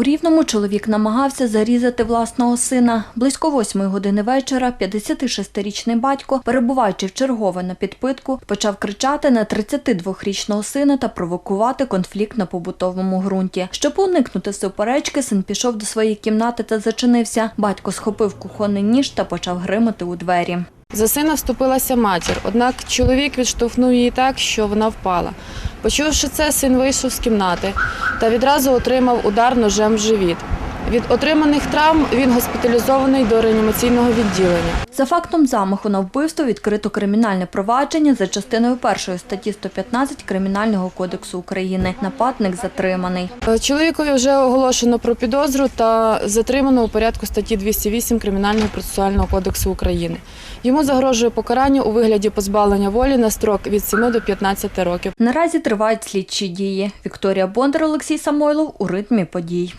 У Рівному чоловік намагався зарізати власного сина. Близько восьмої години вечора 56-річний батько, перебуваючи в чергове на підпитку, почав кричати на 32-річного сина та провокувати конфлікт на побутовому ґрунті. Щоб уникнути суперечки, син пішов до своєї кімнати та зачинився. Батько схопив кухонний ніж та почав гримати у двері. За сина вступилася матір, однак чоловік відштовхнув її так, що вона впала. Почувши це, син вийшов з кімнати та відразу отримав удар ножем в живіт. Від отриманих травм він госпіталізований до реанімаційного відділення. За фактом замаху на вбивство відкрито кримінальне провадження за частиною першої статті 115 Кримінального кодексу України. Нападник затриманий. Е, Чоловікові вже оголошено про підозру та затримано у порядку статті 208 Кримінального процесуального кодексу України. Йому загрожує покарання у вигляді позбавлення волі на строк від 7 до 15 років. Наразі тривають слідчі дії. Вікторія Бондар, Олексій Самойлов у ритмі подій.